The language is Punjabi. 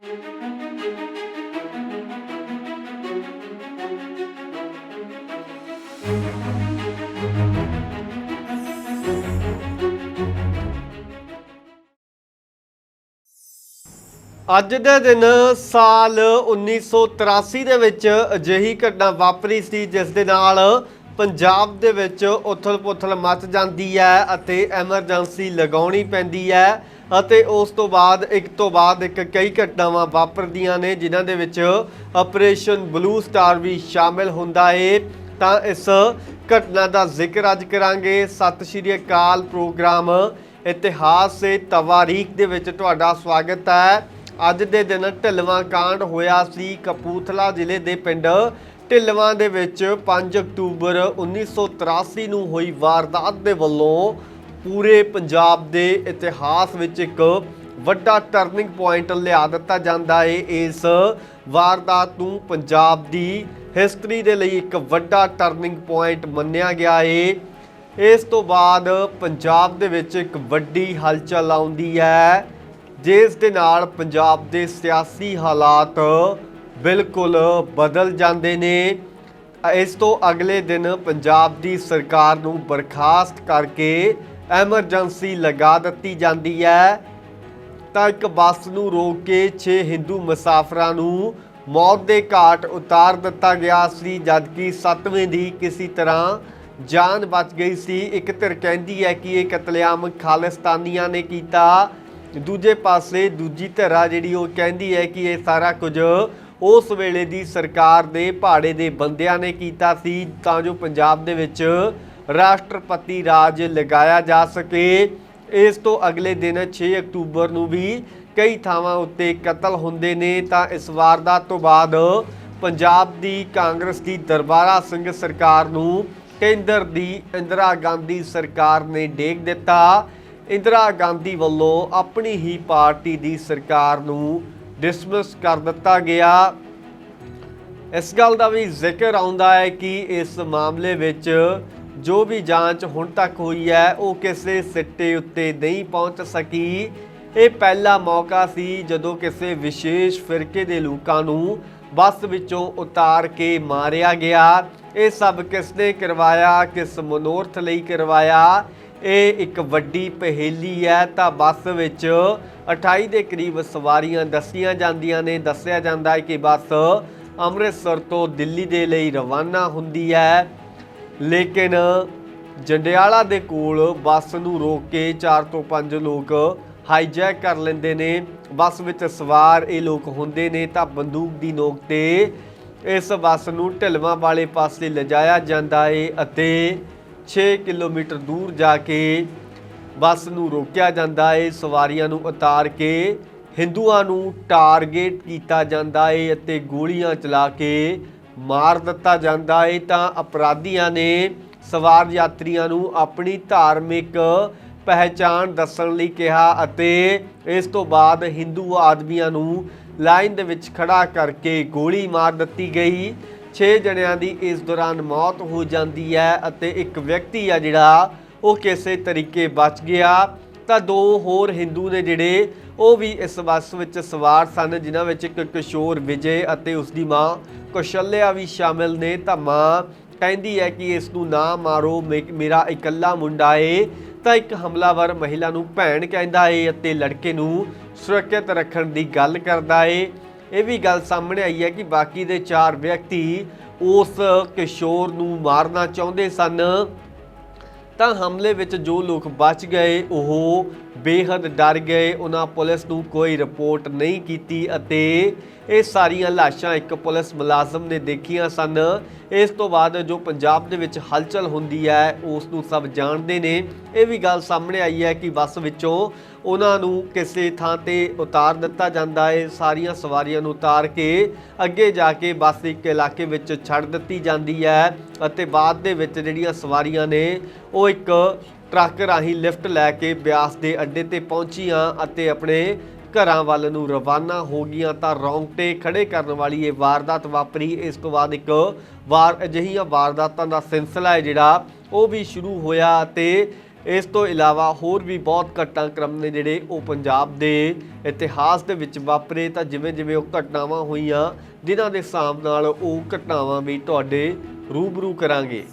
ਅੱਜ ਦੇ ਦਿਨ ਸਾਲ 1983 ਦੇ ਵਿੱਚ ਅਜਿਹੀ ਘਟਨਾ ਵਾਪਰੀ ਸੀ, ਜਿਸ ਦੇ ਨਾਲ ਪੰਜਾਬ ਦੇ ਵਿੱਚ ਉਥਲ-ਪੁਥਲ ਮਚ ਜਾਂਦੀ ਹੈ ਅਤੇ ਐਮਰਜੈਂਸੀ ਲਗਾਉਣੀ ਪੈਂਦੀ ਹੈ। ਅਤੇ ਉਸ ਤੋਂ ਬਾਅਦ, ਇੱਕ ਤੋਂ ਬਾਅਦ ਇੱਕ ਕਈ ਘਟਨਾਵਾਂ ਵਾਪਰਦੀਆਂ ਨੇ, ਜਿਨ੍ਹਾਂ ਦੇ ਵਿੱਚ ਆਪਰੇਸ਼ਨ ਬਲੂ ਸਟਾਰ ਵੀ ਸ਼ਾਮਿਲ ਹੁੰਦਾ ਏ। ਤਾਂ ਇਸ ਘਟਨਾ ਦਾ ਜ਼ਿਕਰ ਅੱਜ ਕਰਾਂਗੇ। ਸਤਿ ਸ਼੍ਰੀ ਅਕਾਲ ਪ੍ਰੋਗਰਾਮ ਇਤਿਹਾਸ ਸੇ ਤਵਾਰੀਖ ਦੇ ਵਿੱਚ ਤੁਹਾਡਾ ਸਵਾਗਤ ਹੈ। ਅੱਜ ਦੇ ਦਿਨ ਢਿਲਵਾਂ ਕਾਂਡ ਹੋਇਆ ਸੀ ਕਪੂਰਥਲਾ ਜ਼ਿਲ੍ਹੇ ਦੇ ਪਿੰਡ ਢਿਲਵਾਂ ਦੇ ਵਿੱਚ 5 ਅਕਤੂਬਰ 1983 ਨੂੰ ਹੋਈ ਵਾਰਦਾਤ ਦੇ ਵੱਲੋਂ ਪੂਰੇ ਪੰਜਾਬ ਦੇ ਇਤਿਹਾਸ ਵਿੱਚ ਇੱਕ ਵੱਡਾ ਟਰਨਿੰਗ ਪੁਆਇੰਟ ਲਿਆ ਦਿੱਤਾ ਜਾਂਦਾ ਹੈ ਇਸ ਵਾਰਦਾਤ ਨੂੰ ਪੰਜਾਬ ਦੀ ਹਿਸਟਰੀ ਦੇ ਲਈ ਇੱਕ ਵੱਡਾ ਟਰਨਿੰਗ ਪੁਆਇੰਟ ਮੰਨਿਆ ਗਿਆ ਹੈ ਇਸ ਤੋਂ ਬਾਅਦ ਪੰਜਾਬ ਦੇ ਵਿੱਚ ਇੱਕ ਵੱਡੀ ਹਲਚਲ ਆਉਂਦੀ ਹੈ, ਜਿਸ ਦੇ ਨਾਲ ਪੰਜਾਬ ਦੇ ਸਿਆਸੀ ਹਾਲਾਤ ਬਿਲਕੁਲ ਬਦਲ ਜਾਂਦੇ ਨੇ। ਇਸ ਤੋਂ ਅਗਲੇ ਦਿਨ ਪੰਜਾਬ ਦੀ ਸਰਕਾਰ ਨੂੰ ਬਰਖਾਸਤ ਕਰਕੇ ਐਮਰਜੈਂਸੀ ਲਗਾ ਦਿੱਤੀ ਜਾਂਦੀ ਹੈ। ਤਾਂ ਇੱਕ ਬੱਸ ਨੂੰ ਰੋਕ ਕੇ 6 ਹਿੰਦੂ ਮੁਸਾਫਰਾਂ ਨੂੰ ਮੌਤ ਦੇ ਘਾਟ ਉਤਾਰ ਦਿੱਤਾ ਗਿਆ ਸੀ, ਜਦਕਿ 7ਵੇਂ ਦੀ ਕਿਸੇ ਤਰ੍ਹਾਂ ਜਾਨ ਬਚ ਗਈ ਸੀ। ਇੱਕ ਧਿਰ ਕਹਿੰਦੀ ਹੈ ਕਿ ਇਹ ਕਤਲੇਆਮ ਖਾਲਿਸਤਾਨੀਆਂ ਨੇ ਕੀਤਾ। ਦੂਜੇ ਪਾਸੇ ਦੂਜੀ ਧਿਰ ਆ ਜਿਹੜੀ ਉਹ ਕਹਿੰਦੀ ਹੈ ਕਿ ਇਹ ਸਾਰਾ ਕੁਝ ਉਸ ਵੇਲੇ ਦੀ ਸਰਕਾਰ ਦੇ ਪਹਾੜੇ ਦੇ ਬੰਦਿਆਂ ਨੇ ਕੀਤਾ ਸੀ। ਤਾਂ ਜੋ ਪੰਜਾਬ ਦੇ ਵਿੱਚ ਰਾਸ਼ਟਰਪਤੀ ਰਾਜ ਲਗਾਇਆ ਜਾ ਸਕੇ। ਇਸ ਤੋਂ ਅਗਲੇ ਦਿਨ 6 ਅਕਤੂਬਰ ਨੂੰ ਵੀ ਕਈ ਥਾਵਾਂ ਉੱਤੇ ਕਤਲ ਹੁੰਦੇ ਨੇ। ਤਾਂ ਇਸ ਵਾਰਦਾਤ ਤੋਂ ਬਾਅਦ ਪੰਜਾਬ ਦੀ ਕਾਂਗਰਸ ਦੀ ਦਰਬਾਰਾ ਸਿੰਘ ਸਰਕਾਰ ਨੂੰ ਕੇਂਦਰ ਦੀ ਇੰਦਰਾ ਗਾਂਧੀ ਸਰਕਾਰ ਨੇ ਡੇਗ ਦਿੱਤਾ। ਇੰਦਰਾ ਗਾਂਧੀ ਵੱਲੋਂ ਆਪਣੀ ਹੀ ਪਾਰਟੀ ਦੀ ਸਰਕਾਰ ਨੂੰ ਡਿਸਮਿਸ ਕਰ ਦਿੱਤਾ ਗਿਆ। ਇਸ ਗੱਲ ਦਾ ਵੀ ਜ਼ਿਕਰ ਆਉਂਦਾ ਹੈ ਕਿ ਇਸ ਮਾਮਲੇ ਵਿੱਚ ਜੋ ਵੀ ਜਾਂਚ ਹੁਣ ਤੱਕ ਹੋਈ ਹੈ, ਉਹ ਕਿਸੇ ਸਿੱਟੇ ਉੱਤੇ ਨਹੀਂ ਪਹੁੰਚ ਸਕੀ। ਇਹ ਪਹਿਲਾ ਮੌਕਾ ਸੀ ਜਦੋਂ ਕਿਸੇ ਵਿਸ਼ੇਸ਼ ਫਿਰਕੇ ਦੇ ਲੋਕਾਂ ਨੂੰ ਬੱਸ ਵਿੱਚੋਂ ਉਤਾਰ ਕੇ ਮਾਰਿਆ ਗਿਆ। ਇਹ ਸਭ ਕਿਸ ਨੇ ਕਰਵਾਇਆ, ਕਿਸ ਮਨੋਰਥ ਲਈ ਕਰਵਾਇਆ? ਇਹ ਇੱਕ ਵੱਡੀ ਪਹੇਲੀ ਹੈ, ਤਾਂ ਬੱਸ ਵਿੱਚ 28 ਦੇ ਕਰੀਬ ਸਵਾਰੀਆਂ ਦੱਸੀਆਂ ਜਾਂਦੀਆਂ ਨੇ। ਦੱਸਿਆ ਜਾਂਦਾ ਹੈ ਕਿ ਬੱਸ ਅੰਮ੍ਰਿਤਸਰ ਤੋਂ ਦਿੱਲੀ ਦੇ ਲਈ ਰਵਾਨਾ ਹੁੰਦੀ ਹੈ। ਲੇਕਿਨ ਜੰਡਿਆਲਾ ਦੇ ਕੋਲ ਬੱਸ ਨੂੰ ਰੋਕ ਕੇ 4 ਤੋਂ 5 ਲੋਕ ਹਾਈਜੈਕ ਕਰ ਲੈਂਦੇ ਨੇ। ਬੱਸ ਵਿੱਚ ਸਵਾਰ ਇਹ ਲੋਕ ਹੁੰਦੇ ਨੇ ਤਾਂ ਬੰਦੂਕ ਦੀ ਨੋਕ ਤੇ ਇਸ ਬੱਸ ਨੂੰ ਢਿਲਵਾਂ ਵਾਲੇ ਪਾਸੇ ਲਿਜਾਇਆ ਜਾਂਦਾ ਏ ਅਤੇ 6 ਕਿਲੋਮੀਟਰ ਦੂਰ ਜਾ ਕੇ ਬੱਸ ਨੂੰ ਰੋਕਿਆ ਜਾਂਦਾ ਹੈ ਸਵਾਰੀਆਂ ਨੂੰ ਉਤਾਰ ਕੇ ਹਿੰਦੂਆਂ ਨੂੰ ਟਾਰਗੇਟ ਕੀਤਾ ਜਾਂਦਾ ਏ ਅਤੇ ਗੋਲੀਆਂ ਚਲਾ ਕੇ ਮਾਰ ਦਿੱਤਾ ਜਾਂਦਾ ਹੈ ਤਾਂ ਅਪਰਾਧੀਆਂ ਨੇ ਸਵਾਰ ਯਾਤਰੀਆਂ ਨੂੰ ਆਪਣੀ ਧਾਰਮਿਕ ਪਹਿਚਾਣ ਦੱਸਣ ਲਈ ਕਿਹਾ ਅਤੇ ਇਸ ਤੋਂ ਬਾਅਦ ਹਿੰਦੂ ਆਦਮੀਆਂ ਨੂੰ ਲਾਈਨ ਦੇ ਵਿੱਚ ਖੜਾ ਕਰਕੇ ਗੋਲੀ ਮਾਰ ਦਿੱਤੀ ਗਈ। 6 ਜਣਿਆਂ ਦੀ ਇਸ ਦੌਰਾਨ ਮੌਤ ਹੋ ਜਾਂਦੀ ਹੈ ਅਤੇ ਇੱਕ ਵਿਅਕਤੀ ਆ ਜਿਹੜਾ ਉਹ ਕਿਸੇ ਤਰੀਕੇ ਬਚ ਗਿਆ। ਤਾਂ ਦੋ ਹੋਰ ਹਿੰਦੂ ਨੇ ਜਿਹੜੇ ਉਹ ਵੀ ਇਸ ਬੱਸ ਵਿੱਚ ਸਵਾਰ ਸਨ, ਜਿਨ੍ਹਾਂ ਵਿੱਚ ਇੱਕ ਕਿਸ਼ੋਰ ਵਿਜੇ ਅਤੇ ਉਸ ਦੀ ਮਾਂ ਕੌਸ਼ਲਿਆ ਵੀ ਸ਼ਾਮਿਲ ਨੇ। ਤਾਂ ਮਾਂ ਕਹਿੰਦੀ ਹੈ ਕਿ ਇਸ ਨੂੰ ਨਾ ਮਾਰੋ, ਮੇ- ਮੇਰਾ ਇਕੱਲਾ ਮੁੰਡਾ ਏ। ਤਾਂ ਇੱਕ ਹਮਲਾਵਰ ਮਹਿਲਾ ਨੂੰ ਭੈਣ ਕਹਿੰਦਾ ਏ ਅਤੇ ਲੜਕੇ ਨੂੰ ਸੁਰੱਖਿਅਤ ਰੱਖਣ ਦੀ ਗੱਲ ਕਰਦਾ ਏ। ਇਹ ਵੀ ਗੱਲ ਸਾਹਮਣੇ ਆਈ ਹੈ ਕਿ ਬਾਕੀ ਦੇ ਚਾਰ ਵਿਅਕਤੀ ਉਸ ਕਿਸ਼ੋਰ ਨੂੰ ਮਾਰਨਾ ਚਾਹੁੰਦੇ ਸਨ। ਤਾਂ ਹਮਲੇ ਵਿੱਚ ਜੋ ਲੋਕ ਬਚ ਗਏ ਉਹ ਬੇਹੱਦ ਡਰ ਗਏ। ਉਹਨਾਂ ਪੁਲਿਸ ਨੂੰ ਕੋਈ ਰਿਪੋਰਟ ਨਹੀਂ ਕੀਤੀ ਅਤੇ ਇਹ ਸਾਰੀਆਂ ਲਾਸ਼ਾਂ ਇੱਕ ਪੁਲਿਸ ਮੁਲਾਜ਼ਮ ਨੇ ਦੇਖੀਆਂ ਸਨ। ਇਸ ਤੋਂ ਬਾਅਦ ਜੋ ਪੰਜਾਬ ਦੇ ਵਿੱਚ ਹਲਚਲ ਹੁੰਦੀ ਹੈ, ਉਸ ਨੂੰ ਸਭ ਜਾਣਦੇ ਨੇ। ਇਹ ਵੀ ਗੱਲ ਸਾਹਮਣੇ ਆਈ ਹੈ ਕਿ ਬੱਸ ਵਿੱਚੋਂ ਉਹਨਾਂ ਨੂੰ ਕਿਸੇ ਥਾਂ ਤੇ ਉਤਾਰ ਦਿੱਤਾ ਜਾਂਦਾ ਹੈ। ਸਾਰੀਆਂ ਸਵਾਰੀਆਂ ਨੂੰ ਉਤਾਰ ਕੇ ਅੱਗੇ ਜਾ ਕੇ ਬੱਸ ਇੱਕ ਇਲਾਕੇ ਵਿੱਚ ਛੱਡ ਦਿੱਤੀ ਜਾਂਦੀ ਹੈ ਅਤੇ ਬਾਅਦ ਦੇ ਵਿੱਚ ਜਿਹੜੀਆਂ ਸਵਾਰੀਆਂ ਨੇ, ਉਹ ਇੱਕ ਟਰੱਕ ਰਾਹੀਂ ਲਿਫਟ ਲੈ ਕੇ ਬਿਆਸ ਦੇ ਅੱਡੇ ਤੇ ਪਹੁੰਚੀਆਂ ਅਤੇ ਆਪਣੇ ਘਰਾਂ ਵੱਲ ਨੂੰ ਰਵਾਨਾ ਹੋ ਗਈਆਂ ਤਾਂ ਰੌਂਗਟੇ ਖੜੇ ਕਰਨ ਵਾਲੀ ਇਹ ਵਾਰਦਾਤ ਵਾਪਰੀ। ਇਸ ਤੋਂ ਬਾਅਦ ਇੱਕ ਵਾਰ ਅਜਿਹੀਆਂ ਵਾਰਦਾਤਾਂ ਦਾ ਸਿਲਸਿਲਾ ਹੈ ਜਿਹੜਾ ਉਹ ਵੀ ਸ਼ੁਰੂ ਹੋਇਆ ਅਤੇ ਇਸ ਤੋਂ ਇਲਾਵਾ ਹੋਰ ਵੀ ਬਹੁਤ ਘਟਨਾਕ੍ਰਮ ਨੇ ਜਿਹੜੇ ਉਹ ਪੰਜਾਬ ਦੇ ਇਤਿਹਾਸ ਦੇ ਵਿੱਚ ਵਾਪਰੇ। ਤਾਂ ਜਿਵੇਂ ਜਿਵੇਂ ਉਹ ਘਟਨਾਵਾਂ ਹੋਈਆਂ, ਜਿਨ੍ਹਾਂ ਦੇ ਹਿਸਾਬ ਨਾਲ ਉਹ ਘਟਨਾਵਾਂ ਵੀ ਤੁਹਾਡੇ ਰੂਬਰੂ ਕਰਾਂਗੇ।